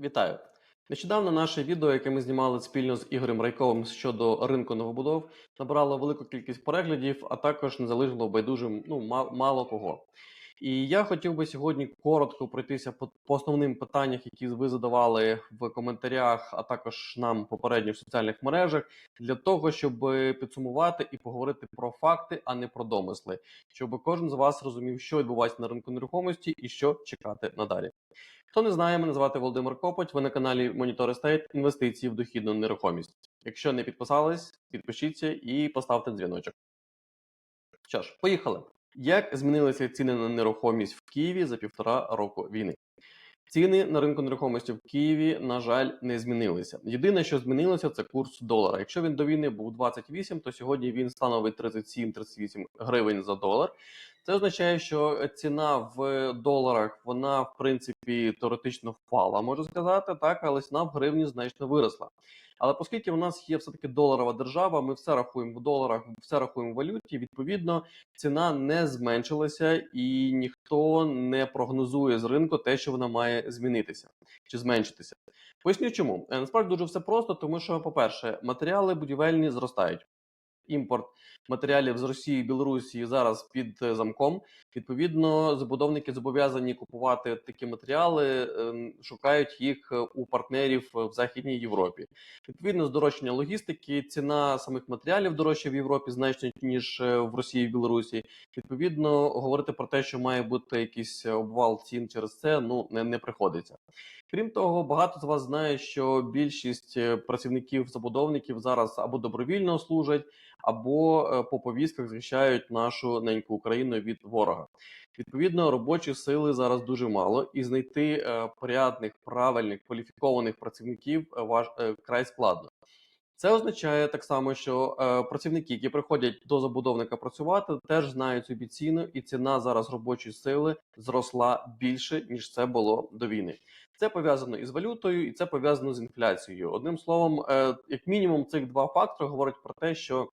Вітаю! Нещодавно наше відео, яке ми знімали спільно з Ігорем Райковим щодо ринку новобудов, набрало велику кількість переглядів, а також не залишило байдужим ну, ма- мало кого. І я хотів би сьогодні коротко пройтися по, по основним питаннях, які ви задавали в коментарях, а також нам попередньо в соціальних мережах, для того, щоб підсумувати і поговорити про факти, а не про домисли, щоб кожен з вас розумів, що відбувається на ринку нерухомості і що чекати надалі. Хто не знає, мене звати Володимир Копоть. Ви на каналі Monitor Estate інвестиції в дохідну нерухомість. Якщо не підписались, підпишіться і поставте дзвіночок. Що ж, поїхали. Як змінилися ціни на нерухомість в Києві за півтора року війни? Ціни на ринку нерухомості в Києві, на жаль, не змінилися. Єдине, що змінилося, це курс долара. Якщо він до війни був 28, то сьогодні він становить 37-38 гривень за долар. Це означає, що ціна в доларах вона в принципі теоретично впала, можу сказати, так, але ціна в гривні значно виросла. Але оскільки у нас є все таки доларова держава, ми все рахуємо в доларах, все рахуємо в валюті. Відповідно, ціна не зменшилася, і ніхто не прогнозує з ринку те, що вона має змінитися чи зменшитися. Поясню, чому Е, насправді дуже все просто, тому що, по-перше, матеріали будівельні зростають. Імпорт матеріалів з Росії і Білорусі зараз під е, замком. Відповідно, забудовники зобов'язані купувати такі матеріали, е, шукають їх е, у партнерів в Західній Європі. Відповідно, здорожчання логістики, ціна самих матеріалів дорожча в Європі значно ніж е, в Росії і Білорусі. Відповідно, говорити про те, що має бути якийсь обвал цін через це, ну не, не приходиться. Крім того, багато з вас знає, що більшість е, працівників забудовників зараз або добровільно служать, або е, по повістках захищають нашу неньку Україну від ворога. Відповідно, робочої сили зараз дуже мало, і знайти е, порядних, правильних, кваліфікованих працівників е, важ е, край складно. Це означає так само, що е, працівники, які приходять до забудовника працювати, теж знають собі ціну, і ціна зараз робочої сили зросла більше ніж це було до війни. Це пов'язано із валютою, і це пов'язано з інфляцією. Одним словом, е, як мінімум, цих два фактори говорять про те, що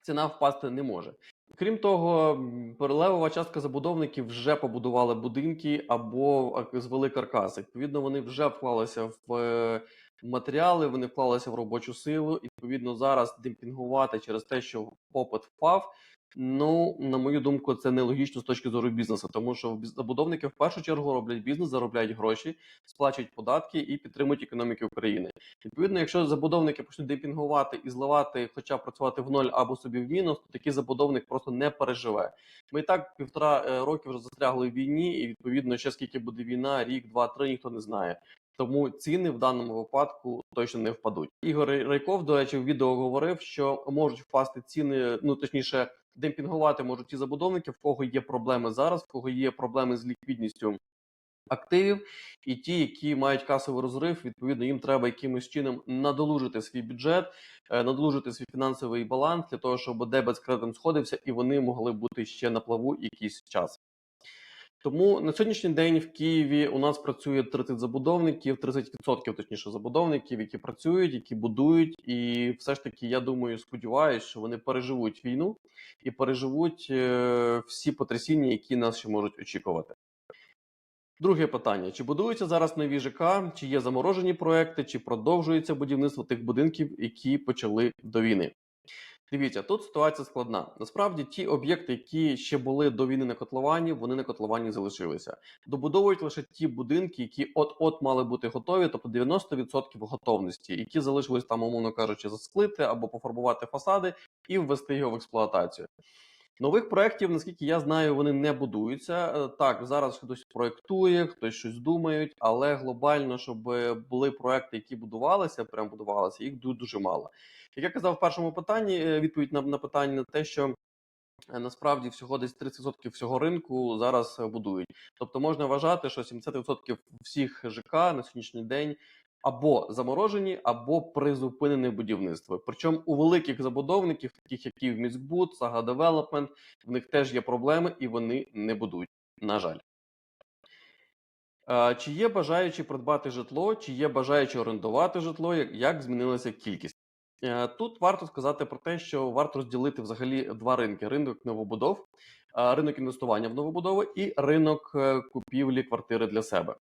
ціна впасти не може. Крім того, перелевова частка забудовників вже побудували будинки або звели каркаси. Відповідно, вони вже вклалися в е, матеріали, вони вклалися в робочу силу. І, Відповідно, зараз демпінгувати через те, що попит впав. Ну, на мою думку, це нелогічно з точки зору бізнесу, тому що забудовники в першу чергу роблять бізнес, заробляють гроші, сплачують податки і підтримують економіку України. Відповідно, якщо забудовники почнуть демпінгувати і зливати, хоча працювати в ноль або собі в мінус, то такий забудовник просто не переживе. Ми і так півтора е, роки вже застрягли в війні, і відповідно, ще скільки буде війна, рік, два, три, ніхто не знає. Тому ціни в даному випадку точно не впадуть. Ігор Райков, до речі, в відео говорив, що можуть впасти ціни, ну точніше, демпінгувати можуть ті забудовники, в кого є проблеми зараз, в кого є проблеми з ліквідністю активів, і ті, які мають касовий розрив, відповідно, їм треба якимось чином надолужити свій бюджет, е, надолужити свій фінансовий баланс для того, щоб дебет з кредитом сходився, і вони могли бути ще на плаву якийсь час. Тому на сьогоднішній день в Києві у нас працює 30 забудовників, 30% точніше забудовників, які працюють, які будують, і все ж таки, я думаю, сподіваюся, що вони переживуть війну і переживуть е, всі потрясіння, які нас ще можуть очікувати. Друге питання: чи будуються зараз нові ЖК, чи є заморожені проекти, чи продовжується будівництво тих будинків, які почали до війни? Дивіться, тут ситуація складна. Насправді, ті об'єкти, які ще були до війни на котловані, вони на котловані залишилися. Добудовують лише ті будинки, які от-от мали бути готові, тобто 90% готовності, які залишились там, умовно кажучи, засклити або пофарбувати фасади і ввести його в експлуатацію. Нових проєктів, наскільки я знаю, вони не будуються. Е, Так, зараз хтось проєктує, хтось щось думають, але глобально, щоб були проекти, які будувалися, прям будувалися, їх дуже мало. Як я казав в першому питанні, е, відповідь на, на питання на те, що е, насправді всього десь 30% всього ринку зараз будують. Тобто можна вважати, що 70% всіх ЖК на сьогоднішній день або заморожені, або призупинене будівництво. Причому у великих забудовників, таких як Київміськбуд, Сага Девелопмент, в них теж є проблеми і вони не будують. На жаль. Чи є бажаючі придбати житло, чи є бажаючі орендувати житло, як, змінилася кількість? Е, Тут варто сказати про те, що варто розділити взагалі два ринки: ринок новобудов, ринок інвестування в новобудови і ринок е, купівлі квартири для себе.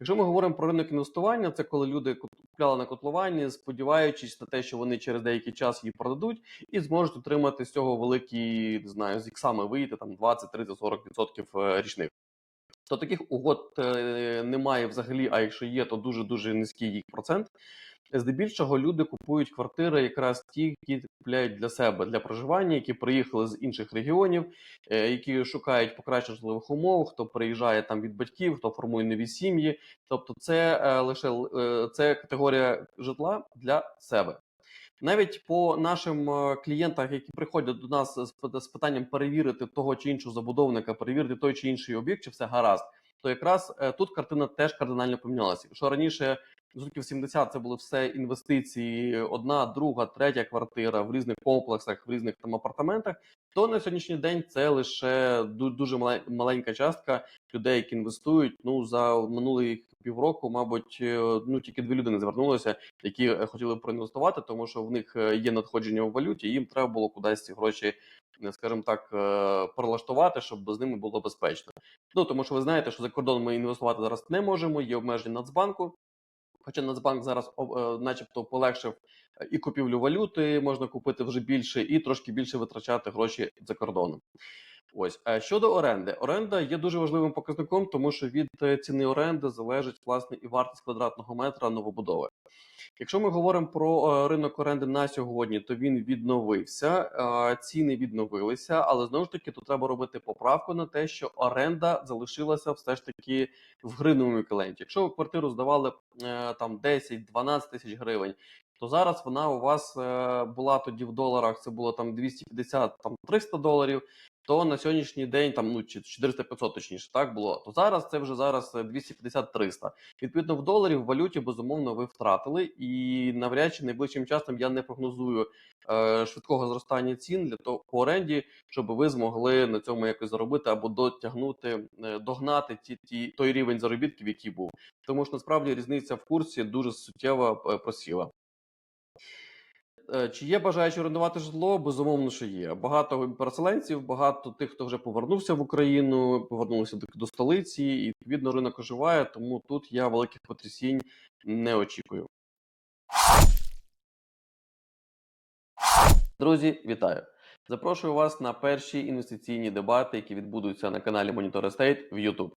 Якщо ми говоримо про ринок інвестування, це коли люди купляли на котловані, сподіваючись на те, що вони через деякий час її продадуть і зможуть отримати з цього великі, не знаю, з іксами вийти там 20, 30, 40% е, річних. То таких угод е, немає взагалі, а якщо є, то дуже дуже низький їх процент. Здебільшого люди купують квартири, якраз ті, які купляють для себе для проживання, які приїхали з інших регіонів, е, які шукають покращення житлових умов, хто приїжджає там від батьків, хто формує нові сім'ї. Тобто, це е, лише е, це категорія житла для себе. Навіть по нашим клієнтах, які приходять до нас з пит- з питанням перевірити того чи іншого забудовника, перевірити той чи інший об'єкт, чи все гаразд, то якраз тут картина теж кардинально помінялася. Якщо раніше відсотків 70 це були все інвестиції, одна, друга, третя квартира в різних комплексах, в різних там апартаментах, то на сьогоднішній день це лише дуже маленька частка людей, які інвестують. Ну за минулий півроку, мабуть, е, ну тільки дві людини звернулися, які е, хотіли проінвестувати, тому що в них е, є надходження в валюті, їм треба було кудись ці гроші, скажімо так, прилаштувати, щоб з ними було безпечно. Ну тому що ви знаєте, що за кордон ми інвестувати зараз не можемо, є обмеження Нацбанку. Хоча Нацбанк зараз, е, начебто, полегшив е, і купівлю валюти, можна купити вже більше, і трошки більше витрачати гроші за кордоном. Ось Е, щодо оренди, оренда є дуже важливим показником, тому що від е, ціни оренди залежить власне і вартість квадратного метра новобудови. Якщо ми говоримо про е, ринок оренди на сьогодні, то він відновився, ціни відновилися, але знову ж таки тут треба робити поправку на те, що оренда залишилася все ж таки в гривневому еквіваленті. Якщо ви квартиру здавали там 10-12 тисяч гривень, то зараз вона у вас була тоді в доларах, це було там 250 там 300 доларів. То на сьогоднішній день там ну чи 400-500 точніше так було. То зараз це вже зараз е, 250-300. Відповідно, в доларі в валюті безумовно ви втратили, і навряд чи найближчим часом я не прогнозую е, швидкого зростання цін для того по оренді, щоб ви змогли на цьому якось заробити або дотягнути, е, догнати ті, ті той рівень заробітків, який був. Тому що насправді різниця в курсі дуже суттєво е, просіла. Е, Чи є бажаючі орендувати житло? Безумовно, що є. Багато переселенців, багато тих, хто вже повернувся в Україну, повернулися до, столиці, і відповідно ринок оживає, тому тут я великих потрясінь не очікую. Друзі, вітаю! Запрошую вас на перші інвестиційні дебати, які відбудуться на каналі Monitor Estate в YouTube.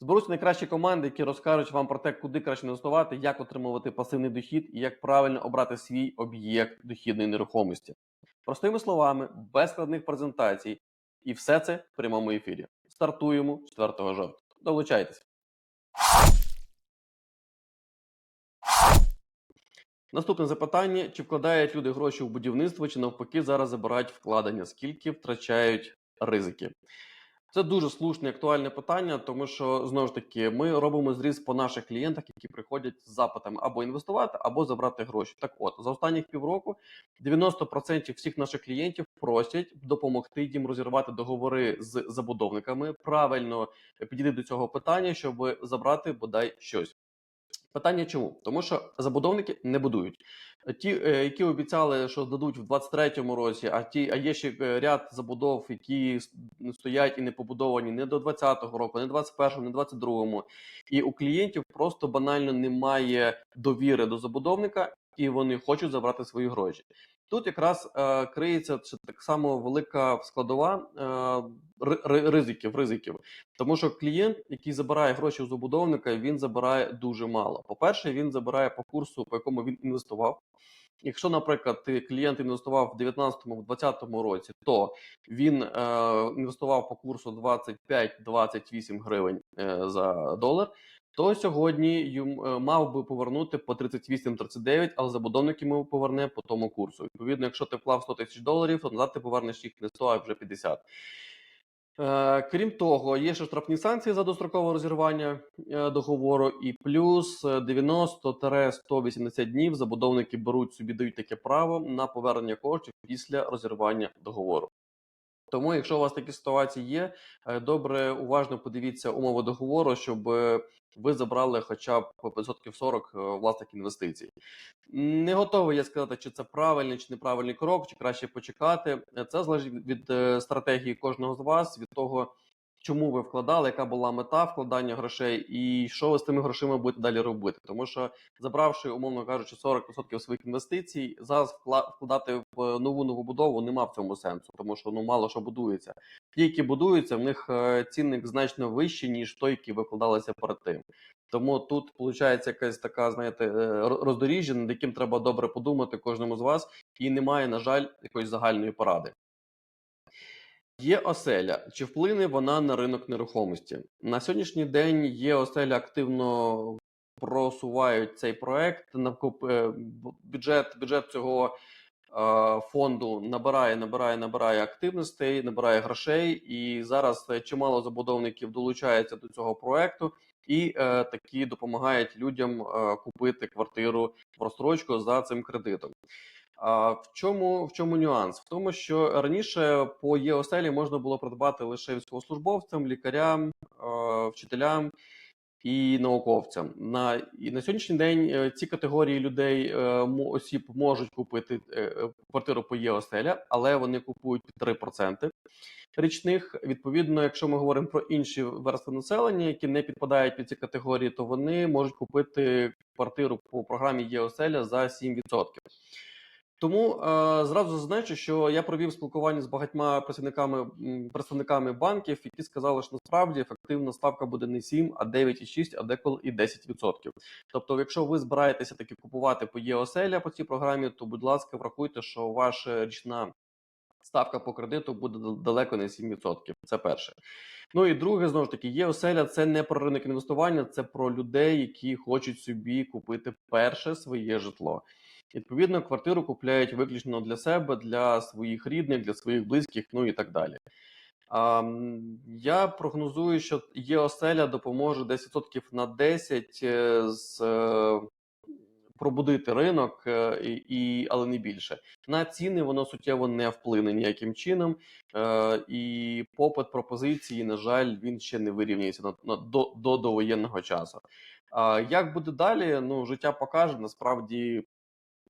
Зберуться найкращі команди, які розкажуть вам про те, куди краще інвестувати, як отримувати пасивний дохід і як правильно обрати свій об'єкт дохідної нерухомості. Простими словами, без складних презентацій. І все це в прямому ефірі. Стартуємо 4 жовтня. Долучайтесь. Наступне запитання: чи вкладають люди гроші в будівництво, чи навпаки зараз забирають вкладення, скільки втрачають ризики? Це дуже слушне актуальне питання, тому що знову ж таки ми робимо зріз по наших клієнтах, які приходять з запитами або інвестувати, або забрати гроші. Так, от за останніх півроку 90% всіх наших клієнтів просять допомогти їм розірвати договори з забудовниками, правильно підійти до цього питання, щоб забрати бодай щось. Питання чому? Тому що забудовники не будують. Ті, е, які обіцяли, що дадуть в 23-му році, а ті, а є ще е, ряд забудов, які стоять і не побудовані не до 20-го року, не 21-го, не 22-му. І у клієнтів просто банально немає довіри до забудовника, і вони хочуть забрати свої гроші. Тут якраз е, криється це так само велика складова е, ри- ри- ризиків, ризиків. Тому що клієнт, який забирає гроші у забудовника, він забирає дуже мало. По-перше, він забирає по курсу, по якому він інвестував. Якщо, наприклад, клієнт інвестував в 19-20 році, то він е, інвестував по курсу 25-28 гривень е, за долар. То сьогодні е, мав би повернути по 38-39, але забудовник йому поверне по тому курсу. Відповідно, якщо ти вклав 100 тисяч доларів, то назад ти повернеш їх не 100, а вже 50. Е, крім того, є ще штрафні санкції за дострокове розірвання е, договору, і плюс е, 90-180 днів забудовники беруть собі дають таке право на повернення коштів після розірвання договору. Тому, якщо у вас такі ситуації є, добре уважно подивіться умови договору, щоб ви забрали хоча б відсотків 40 е, власних інвестицій. Не готовий я сказати, чи це правильний чи неправильний крок, чи краще почекати. Це залежить від від, е, стратегії кожного з вас, від того, чому ви вкладали, яка була мета вкладання грошей, і що ви з тими грошима будете далі робити. Тому що забравши, умовно кажучи, 40% своїх інвестицій, зараз вкладати в нову новобудову нема в цьому сенсу, тому що ну мало що будується. Ті, які будуються, в них е, цінник значно вищий, ніж той, який ви вкладалися перед тим. Тому тут виходить якась така, знаєте, е, роздоріжжя, над яким треба добре подумати кожному з вас, і немає, на жаль, якоїсь загальної поради. Є оселя. Чи вплине вона на ринок нерухомості? На сьогоднішній день є оселя активно просувають цей проект. Навкуп е, бюджет, бюджет цього е, фонду набирає, набирає, набирає активностей, набирає грошей, і зараз е, чимало забудовників долучається до цього проекту і е, такі допомагають людям купити квартиру в розстрочку за цим кредитом. А в чому в чому нюанс? В тому, що раніше по ЄОСЕЛі можна було придбати лише військовослужбовцям, лікарям, вчителям і науковцям. На і на сьогоднішній день е, ці категорії людей е, осіб можуть купити е, квартиру по ЄОСЕЛя, але вони купують 3% річних. Відповідно, якщо ми говоримо про інші верстви населення, які не підпадають під ці категорії, то вони можуть купити квартиру по програмі ЄОСЕЛя за 7%. Тому е, зразу зазначу, що я провів спілкування з багатьма працівниками представниками банків, які сказали, що насправді ефективна ставка буде не 7, а 9,6, а деколи і 10%. Тобто, якщо ви збираєтеся таки купувати по ЄОСЕЛя по цій програмі, то будь ласка, врахуйте, що ваша річна ставка по кредиту буде далеко не 7%. Це перше. Ну і друге, знову ж таки, є оселя. Це не про ринок інвестування, це про людей, які хочуть собі купити перше своє житло. Відповідно, квартиру купляють виключно для себе, для своїх рідних, для своїх близьких, ну і так далі. А, я прогнозую, що є оселя допоможе десь відсотків на 10 е, з е, пробудити ринок, е, і, але не більше. На ціни воно суттєво не вплине ніяким чином. І попит пропозиції, на жаль, він ще не вирівнюється на, на до, до довоєнного часу. А як буде далі? Ну, життя покаже. Насправді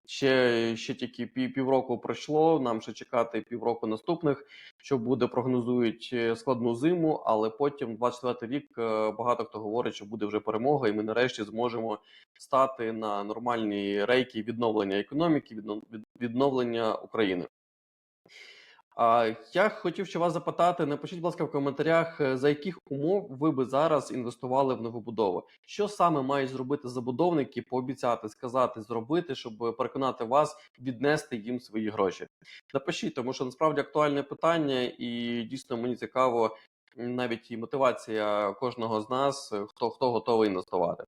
ще, ще тільки пів, півроку пройшло. Нам ще чекати півроку наступних, що буде, прогнозують е, складну зиму, але потім, 24 рік, е, багато хто говорить, що буде вже перемога, і ми нарешті зможемо стати на нормальні рейки відновлення економіки, відно- відновлення України. А я хотів ще вас запитати, напишіть, будь ласка, в коментарях, е, за яких умов ви би зараз інвестували в новобудову. Що саме мають зробити забудовники, пообіцяти, сказати, зробити, щоб переконати вас віднести їм свої гроші? Напишіть, тому що насправді актуальне питання, і дійсно мені цікаво навіть і мотивація кожного з нас, е, хто хто готовий інвестувати.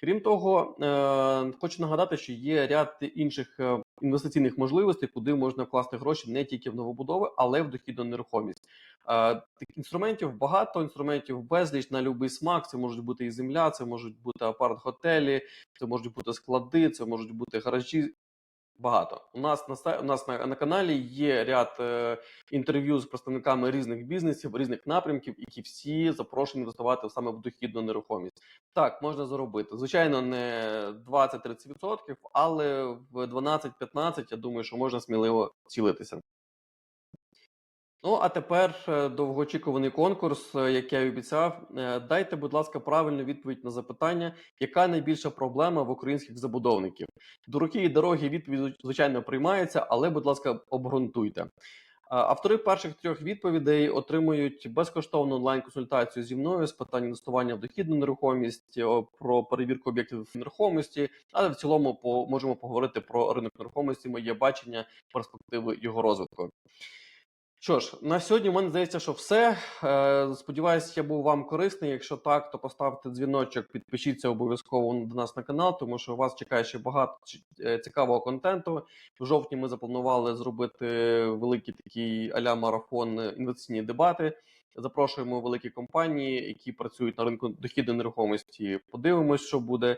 Крім того, е, хочу нагадати, що є ряд інших е, інвестиційних можливостей, куди можна вкласти гроші не тільки в новобудови, але й в дохідну нерухомість. Е, інструментів багато, інструментів безліч на будь-який смак. Це можуть бути і земля, це можуть бути апарт-готелі, це можуть бути склади, це можуть бути гаражі. Багато у нас на у нас на, на каналі є ряд е, інтерв'ю з представниками різних бізнесів, різних напрямків, які всі запрошені інвестувати саме в дохідну нерухомість. Так, можна заробити. Звичайно, не 20-30%, але в 12-15, я думаю, що можна сміливо цілитися. Ну, а тепер е, довгоочікуваний конкурс, е, як я і обіцяв. Е, Дайте, будь ласка, правильну відповідь на запитання, яка найбільша проблема в українських забудовників. Дорогі і дорогі відповідь, звичайно, приймається, але, будь ласка, обґрунтуйте. Е, Автори перших трьох відповідей отримують безкоштовну онлайн-консультацію зі мною з питань інвестування в дохідну нерухомість, про перевірку об'єктів нерухомості, але в цілому можемо поговорити про ринок нерухомості, моє бачення, перспективи його розвитку. Що ж, на сьогодні в мене здається, що все. Е, Сподіваюсь, я був вам корисний. Якщо так, то поставте дзвіночок, підпишіться обов'язково до нас на канал, тому що вас чекає ще багато е, цікавого контенту. В жовтні ми запланували зробити великий такий аля марафон інвестиційні дебати. Запрошуємо великі компанії, які працюють на ринку дохідної нерухомості. Подивимось, що буде.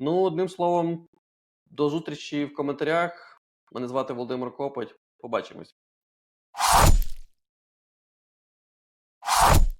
Ну, одним словом, до зустрічі в коментарях. Мене звати Володимир Копоть. Побачимось.